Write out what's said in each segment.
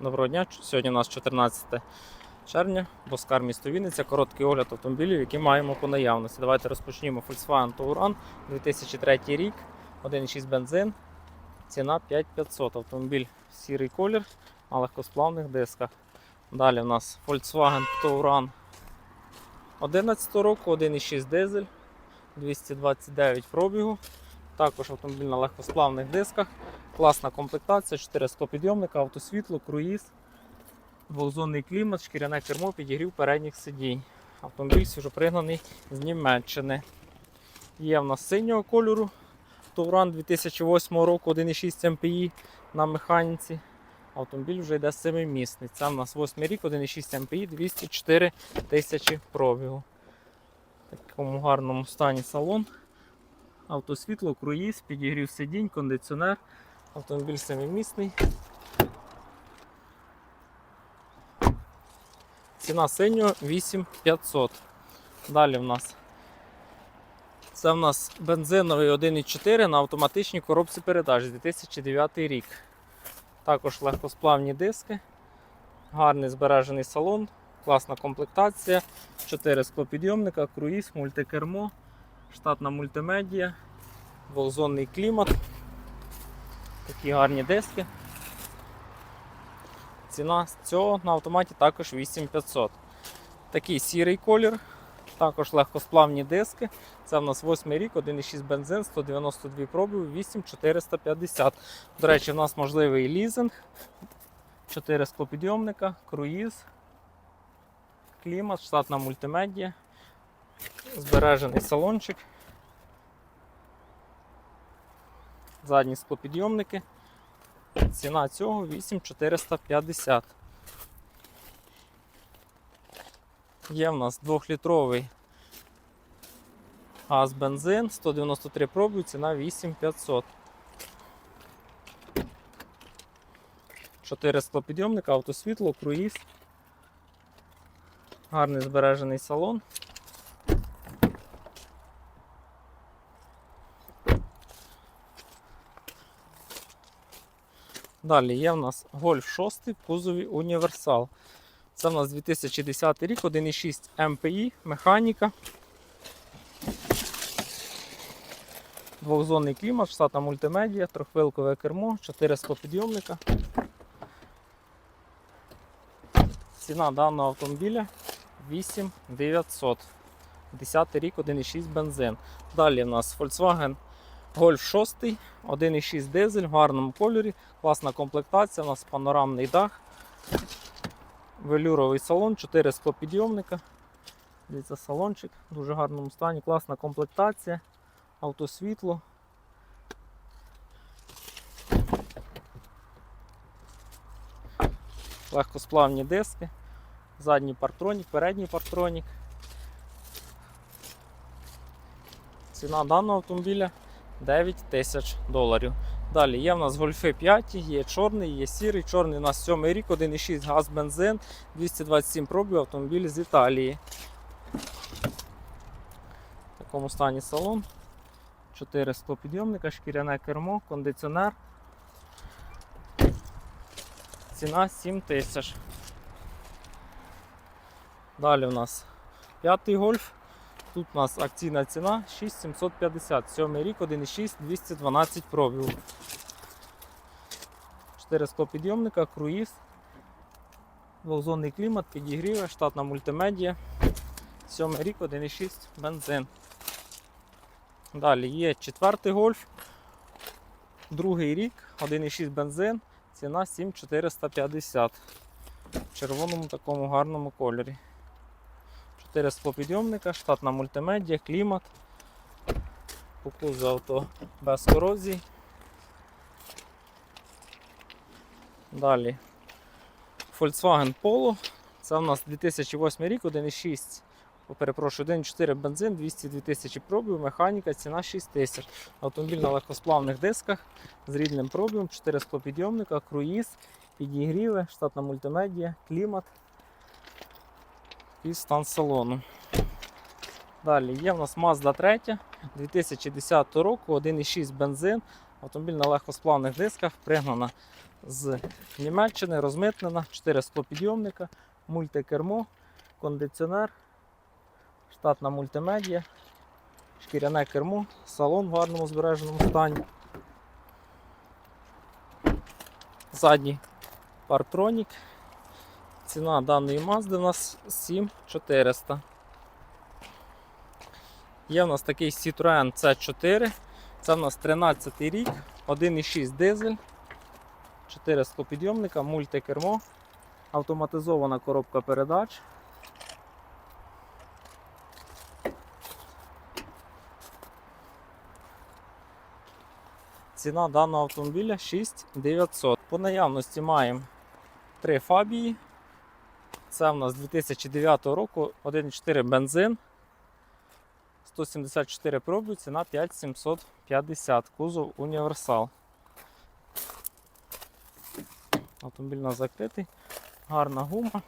Доброго дня. Сьогодні у нас 14 червня, Боскар місто Вінниця, короткий огляд автомобілів, які маємо по наявності. Давайте розпочнімо Volkswagen Touran 2003 рік, 1,6 бензин, ціна 5500. Автомобіль сірий колір на легкосплавних дисках. Далі у нас Volkswagen Touran 11 року, 1,6 дизель, 229 пробігу. Також автомобіль на легкосплавних дисках. Класна комплектація, 4 склопідйомника, автосвітло, круїз, двохзонний клімат, шкіряне кермо, підігрів передніх сидінь. Автомобіль свіжопригнаний з Німеччини. Є в нас синього кольору. Touran 2008 року 1,6 МПІ на механіці. Автомобіль вже йде семимісний. Це в нас 8 рік, 1,6 МПІ, 204 тисячі пробігу. Такому гарному стані салон. Автосвітло, круїз, підігрів сидінь, кондиціонер. Автомобіль семимісний. Ціна синього 8500. Далі в нас. Це в нас бензиновий 1,4 на автоматичній коробці передач 2009 рік. Також легкосплавні диски, гарний збережений салон, класна комплектація, 4 склопідйомника, круїз, мультикермо, штатна мультимедія, двохзонний клімат. Такі гарні диски. Ціна цього на автоматі також 8500. Такий сірий колір, також легкосплавні диски. Це в нас 8 рік, 1,6 бензин, 192 проби, 8450. До речі, в нас можливий лізинг, 4 склопідйомника, круїз, клімат, штатна мультимедія, збережений салончик. Задні склопідйомники. Ціна цього 8450. Є в нас 2-літровий газ бензин, 193 пробів, ціна 8500. 4 склопідйомника, автосвітло, круїз. Гарний збережений салон. Далі є в нас Golf 6 в кузові універсал. Це в нас 2010 рік, 1,6 МПІ, механіка. Двохзонний клімат, штатна мультимедія, трьохвилкове кермо, 4 склопідйомника. Ціна даного автомобіля 8900. 10 рік, 1,6 бензин. Далі в нас Volkswagen Golf 6, 1,6 дизель в гарному кольорі, класна комплектація, у нас панорамний дах, велюровий салон, 4 склопідйомника. Дивіться, салончик в дуже гарному стані, класна комплектація, автосвітло. Легкосплавні диски, задній партронік, передній партронік. Ціна даного автомобіля 9 тисяч доларів. Далі є в нас гольфи 5, є чорний, є сірий. Чорний у нас 7 рік, 1,6 газ бензин, 227 пробів, автомобіль з Італії. В такому стані салон. 4 склопідйомника, шкіряне кермо, кондиціонер. Ціна 7 тисяч. Далі у нас п'ятий гольф. Тут у нас акційна ціна 6750. 7 рік, 1,6, 212 пробів. 4 склопідйомника, круїз, двохзонний клімат, підігріви, штатна мультимедія. 7 рік, 1,6 бензин. Далі є четвертий гольф. Другий рік, 1,6 бензин, ціна 7450. В червоному такому гарному кольорі. 4 склопідйомника, штатна мультимедія, клімат. По кузову авто без корозії. Далі Volkswagen Polo. Це у нас 2008 рік, 1,6. о, Перепрошую, 1,4 бензин, 202 тисячі пробів, механіка, ціна 6 тисяч. Автомобіль на легкосплавних дисках з рідним пробігом, 4 склопідйомника, круїз, підігріви, штатна мультимедія, клімат і стан салону. Далі є в нас Mazda 3 2010 року, 1,6 бензин. Автомобіль на легкосплавних дисках, пригнана з Німеччини, розмитнена, 4 склопідйомника, мультикермо, кондиціонер, штатна мультимедія, шкіряне кермо, салон в гарному збереженому стані. Задній партронік. Ціна даної Mazda у нас 7400. Є в нас такий Citroen C4. Це в нас 13 рік, 1,6 дизель, 4 склопідйомника, мультикермо, автоматизована коробка передач. Ціна даного автомобіля 6900. По наявності маємо три фабії. Це в нас 2009 року 1,4 бензин. 174 пробів, ціна 5750, кузов універсал. Автомобіль у нас закритий, гарна гума.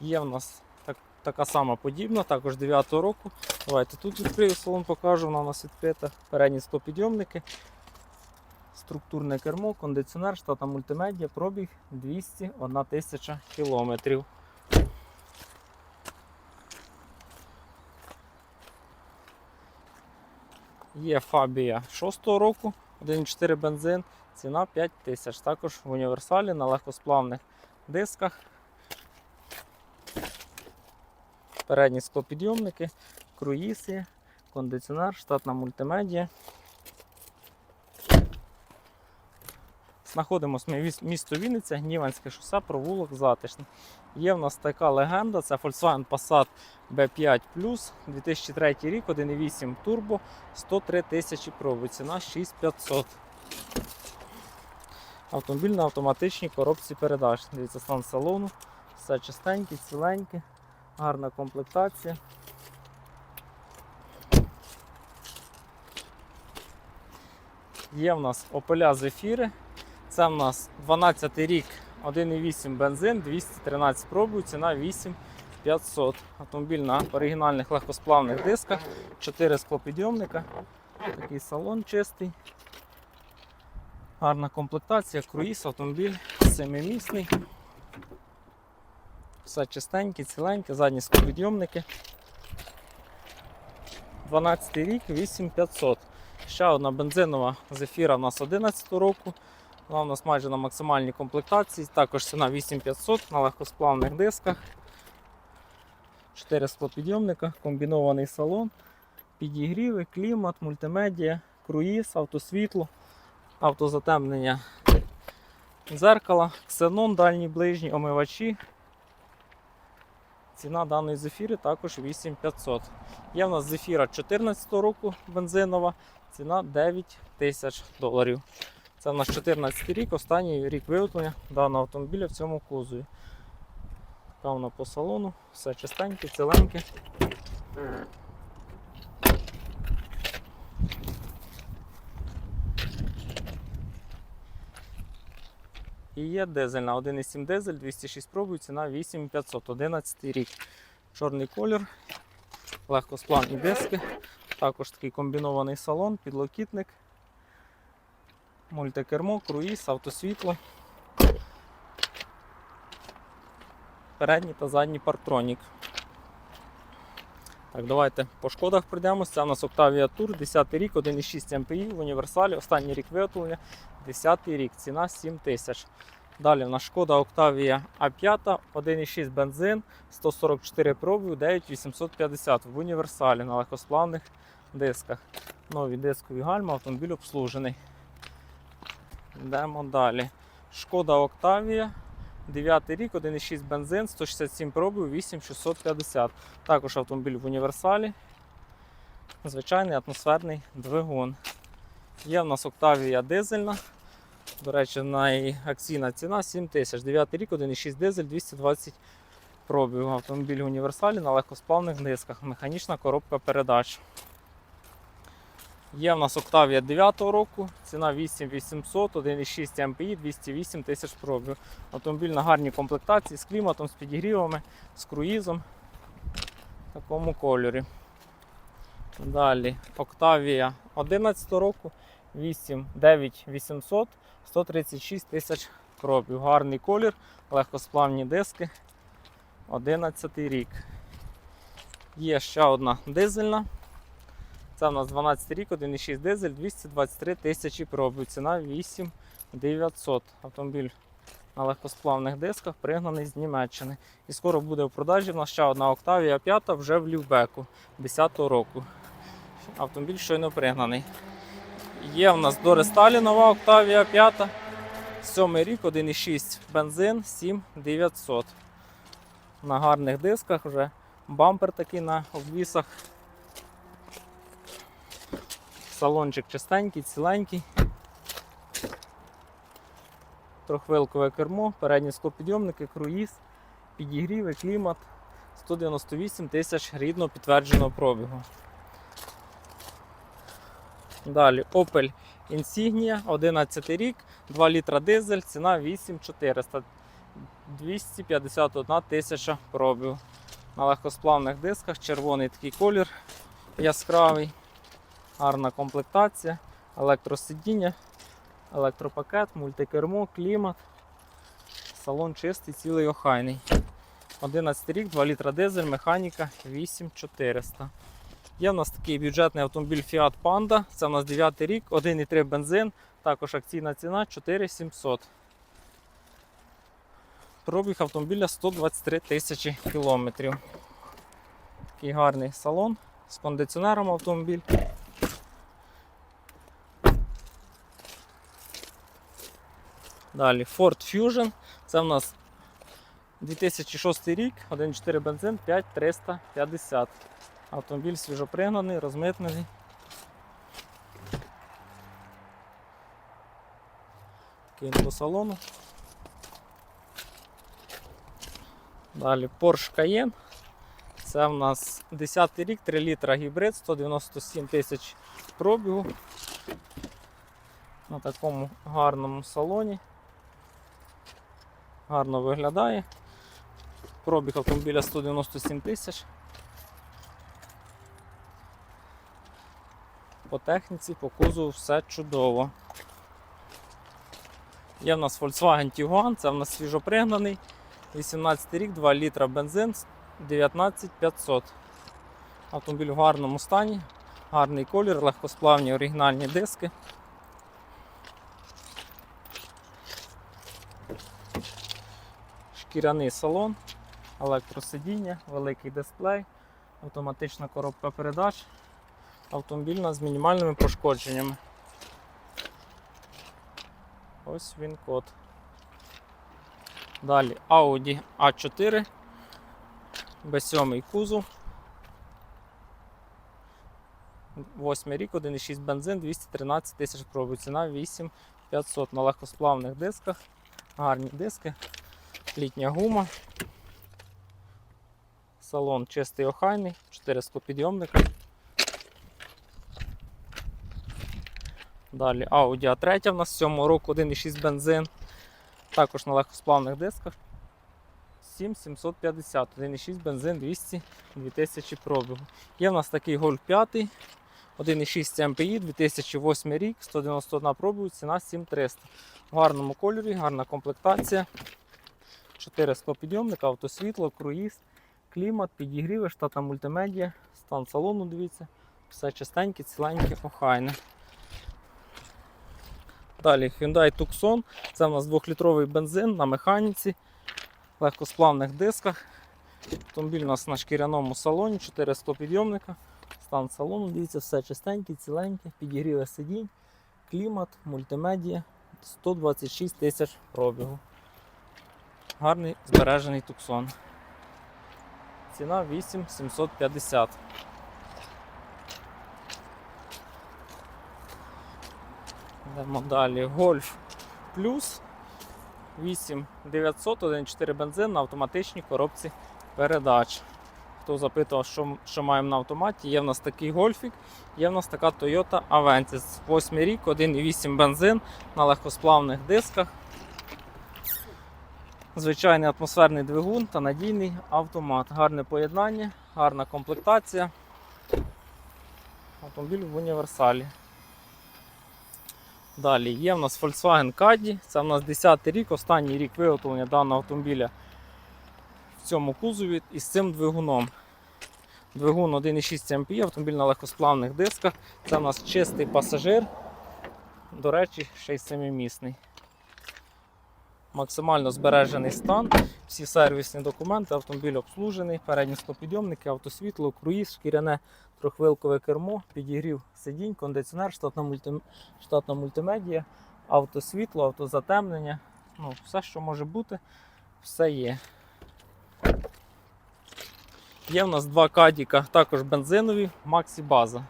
Є в нас так, така сама подібна, також 9 року. Давайте тут відкрию салон, покажу, вона у нас відкрита. Передні стопідйомники, структурне кермо, кондиціонер, штатна мультимедіа, пробіг 201 тисяча кілометрів. Є Фабія 6 року, 1,4 бензин, ціна 5 тисяч. Також в універсалі на легкосплавних дисках. Передні склопідйомники, круїз є, кондиціонер, штатна мультимедія. Знаходимося ми в місто Вінниця, Гніванське шосе, провулок Затишний. Є в нас така легенда, це Volkswagen Passat B5 Plus 2003 рік, 1,8 турбо, 103 тисячі пробу, ціна 6500. Автомобіль на автоматичній коробці передач. Дивіться, стан салону, все чистеньке, ціленьке, гарна комплектація. Є в нас Opel Zafira. Це в нас 12 рік, 1,8 бензин, 213 пробів, ціна 8500. Автомобіль на оригінальних легкосплавних дисках, 4 склопідйомника, такий салон чистий. Гарна комплектація, круїз, автомобіль семимісний. Все чистеньке, ціленьке, задні склопідйомники. 12 рік, 8500. Ще одна бензинова зефіра у нас 11 року. Вона у нас майже на максимальній комплектації, також ціна 8500 на легкосплавних дисках. 4 склопідйомника, комбінований салон, підігріви, клімат, мультимедіа, круїз, автосвітло, автозатемнення дзеркала, ксенон, дальній ближній, омивачі. Ціна даної зефіри також 8500. Є в нас зефіра 14 року бензинова, ціна 9 тисяч доларів. Це в нас 14 рік, останній рік виготовлення даного автомобіля в цьому кузові. Така по салону, все чистеньке, ціленьке. І є дизель на 1,7 дизель, 206 пробів, ціна 8500, 11 рік. Чорний колір, легкосплавні диски, також такий комбінований салон, підлокітник мультикермо, круїз, автосвітло. Передній та задній партронік. Так, давайте по шкодах пройдемося. Це у нас Octavia Tour, 10 рік, 1,6 МПІ в універсалі, останній рік виготовлення, 10 рік, ціна 7 тисяч. Далі у нас шкода Octavia A5, 1,6 бензин, 144 пробів, 9850 в універсалі на легкосплавних дисках. Нові дискові гальма, автомобіль обслужений. Йдемо далі. Шкода Octavia. 9 рік, 1,6 бензин, 167 пробів, 8650. Також автомобіль в універсалі. Звичайний атмосферний двигун. Є в нас Octavia дизельна. До речі, найакційна ціна 7 тисяч. 9 рік, 1,6 дизель, 220 пробів. Автомобіль в універсалі на легкосплавних дисках. Механічна коробка передач. Є в нас Octavia 9 року, ціна 8800, 1,6 МПІ, 208 тисяч пробів. Автомобіль на гарній комплектації з кліматом, з підігрівами, з круїзом в такому кольорі. Далі Octavia 11 року, 8 9800 136 тисяч пробів. Гарний колір, легкосплавні диски. 11 рік. Є ще одна дизельна. Це у нас 12 рік, 1,6 дизель, 223 тисячі пробів. Ціна 8900. Автомобіль на легкосплавних дисках пригнаний з Німеччини. І скоро буде в продажі в нас ще одна Octavia 5 вже в Лівбеку 10-го року. Автомобіль щойно пригнаний. Є в нас до ресталі нова Octavia 5. 7 рік, 1,6 бензин, 7900. На гарних дисках вже бампер такий на обвісах. Салончик чистенький, ціленький. Трохвилкове кермо, передні склопідйомники, круїз, підігріви, клімат. 198 тисяч рідно підтвердженого пробігу. Далі Opel Insignia, 11 рік, 2 літра дизель, ціна 8400. 251 тисяча пробігу. На легкосплавних дисках, червоний такий колір яскравий, гарна комплектація, електросидіння, електропакет, мультикермо, клімат, салон чистий, цілий охайний. 11 рік, 2 літра дизель, механіка 8400. Є в нас такий бюджетний автомобіль Fiat Panda. Це у нас 9 рік, 1,3 бензин, також акційна ціна 4700. Пробіг автомобіля 123 тисячі кілометрів. Такий гарний салон з кондиціонером автомобіль. Далі Ford Fusion. Це в нас 2006 рік, 1,4 бензин, 5350. Автомобіль свіжопригнаний, розмитнений. Такий по салону. Далі Porsche Cayenne. Це в нас 10 рік, 3 літра гібрид, 197 тисяч пробігу. На такому гарному салоні. Гарно виглядає. Пробіг автомобіля 197 тисяч. По техніці, по кузову все чудово. Є в нас Volkswagen Tiguan, це в нас свіжопригнаний. 18 рік, 2 літра бензин, 19500. Автомобіль в гарному стані, гарний колір, легкосплавні оригінальні диски. Шкіряний салон, електросидіння, великий дисплей, автоматична коробка передач. Автомобіль у нас з мінімальними пошкодженнями. Ось він код. Далі Audi A4, B7 кузов. 8 рік, 1,6 бензин, 213 тисяч пробів. Ціна 8500 на легкосплавних дисках. Гарні диски, літня гума. Салон чистий охайний, 4 склопідйомника. Далі Audi A3 у нас 7 року 1,6 бензин. Також на легкосплавних дисках 7750, 1,6 бензин 200 2000 пробігу. Є в нас такий Golf 5, 1,6 MPI, 2008 рік, 191 пробігу, ціна 7300. В гарному кольорі, гарна комплектація. 4 склопідйомника, автосвітло, круїз, клімат, підігріви, штата мультимедіа, стан салону, дивіться, все чистеньке, ціленьке, охайне. Далі Hyundai Tucson. Це у нас 2-літровий бензин на механіці, легкосплавних дисках. Автомобіль у нас на шкіряному салоні, 4 склопідйомника. Стан салону, дивіться, все чистеньке, ціленьке, підігріве сидінь, клімат, мультимедіа, 126 тисяч пробігу. Гарний збережений Tucson. Ціна 8750. Йдемо далі. Golf Plus 8900, 1.4 бензин на автоматичній коробці передач. Хто запитував, що, що маємо на автоматі, є в нас такий гольфік, є в нас така Toyota Avensis. 8 рік, 1.8 бензин на легкосплавних дисках. Звичайний атмосферний двигун та надійний автомат. Гарне поєднання, гарна комплектація. Автомобіль в універсалі. Далі є в нас Volkswagen Caddy, це в нас 10 й рік, останній рік виготовлення даного автомобіля в цьому кузові із цим двигуном. Двигун 1,6 МПІ, автомобіль на легкосплавних дисках. Це в нас чистий пасажир. До речі, ще й семимісний. Максимально збережений стан. Всі сервісні документи, автомобіль обслужений, передні склопідйомники, автосвітло, круїз, шкіряне трьохвилкове кермо, підігрів сидінь, кондиціонер, штатна, мульти... штатна мультимедія, автосвітло, автозатемнення. Ну, все, що може бути, все є. Є в нас два кадіка, також бензинові, Максі База.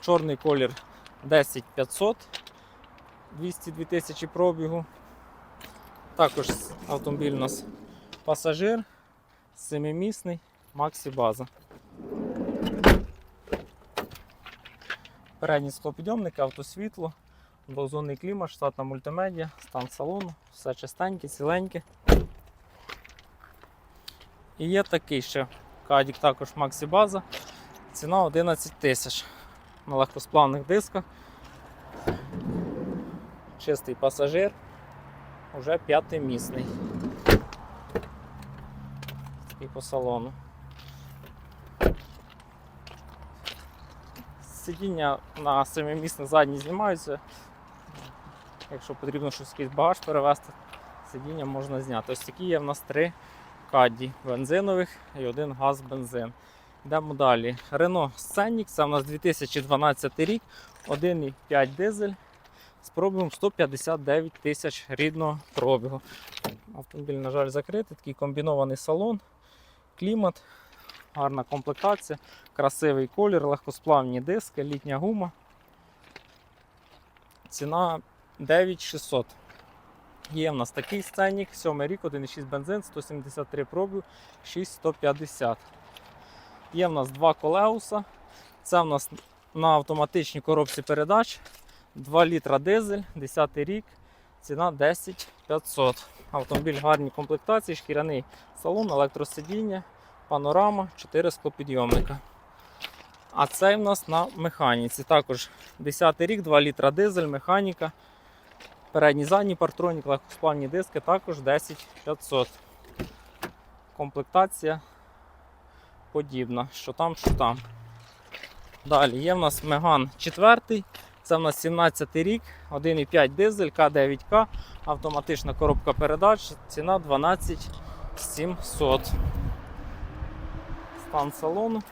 Чорний колір 10500, 202 тисячі пробігу. Також автомобіль у нас пасажир, семимісний, Максі База. Передні склопідйомники, автосвітло, двозонний клімат, штатна мультимедіа, стан салону, все чистеньке, ціленьке. І є такий ще кадік також Максі База. Ціна 11 тисяч на легкосплавних дисках. Чистий пасажир, уже п'ятимісний. Такий по салону. Сидіння на семимісне задні знімаються. Якщо потрібно щось якийсь багаж перевезти, сидіння можна зняти. Ось такі є в нас три кадді бензинових і один газ бензин. Йдемо далі. Renault Scenic, це у нас 2012 рік, 1,5 дизель з пробігом 159 тисяч рідного пробігу. Автомобіль, на жаль, закритий, такий комбінований салон, клімат, гарна комплектація, красивий колір, легкосплавні диски, літня гума. Ціна 9600. Є в нас такий сценік, 7 рік, 1,6 бензин, 173 пробіг, 6150. Є в нас два колеуса. Це в нас на автоматичній коробці передач. 2 літра дизель, 10 рік, ціна 10 500. Автомобіль гарній комплектації, шкіряний салон, електросидіння, панорама, 4 склопідйомника. А цей в нас на механіці. Також 10 рік, 2 літра дизель, механіка. Передній задній партронік, легкосплавні диски, також 10 500. Комплектація подібна, що там, що там. Далі є в нас Меган 4. Це в нас 17 рік, 1,5 дизель, К9К, автоматична коробка передач, ціна 12 700. Стан салону.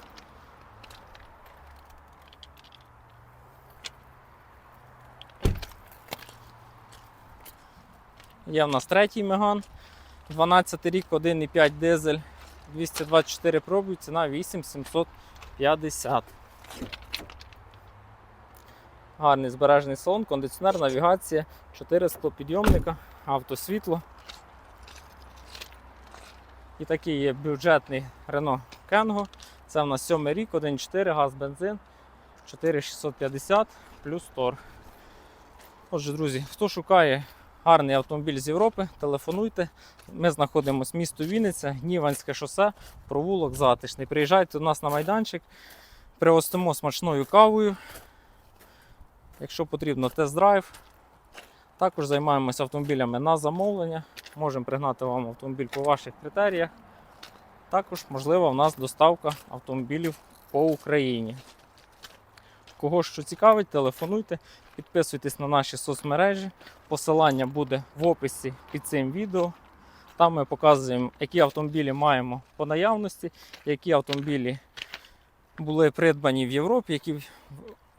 Є в нас третій Меган, 12 рік, 1,5 дизель, 224 пробів, ціна 8750. Гарний збережений салон, кондиціонер, навігація, 4 склопідйомника, автосвітло. І такий є бюджетний Renault Kengo. Це в нас 7 рік, 1,4 газ, бензин, 4650 плюс торг. Отже, друзі, хто шукає гарний автомобіль з Європи, телефонуйте. Ми знаходимося в місто Вінниця, Гніванське шосе, провулок затишний. Приїжджайте до нас на майданчик, пригостимо смачною кавою. Якщо потрібно тест-драйв. Також займаємося автомобілями на замовлення. Можемо пригнати вам автомобіль по ваших критеріях. Також можлива в нас доставка автомобілів по Україні. Кого що цікавить, телефонуйте, підписуйтесь на наші соцмережі. Посилання буде в описі під цим відео. Там ми показуємо, які автомобілі маємо по наявності, які автомобілі були придбані в Європі, які,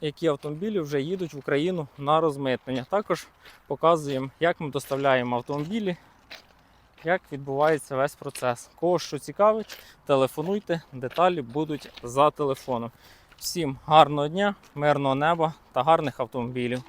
які автомобілі вже їдуть в Україну на розмитнення. Також показуємо, як ми доставляємо автомобілі, як відбувається весь процес. Кого що цікавить, телефонуйте, деталі будуть за телефоном. Всім гарного дня, мирного неба та гарних автомобілів.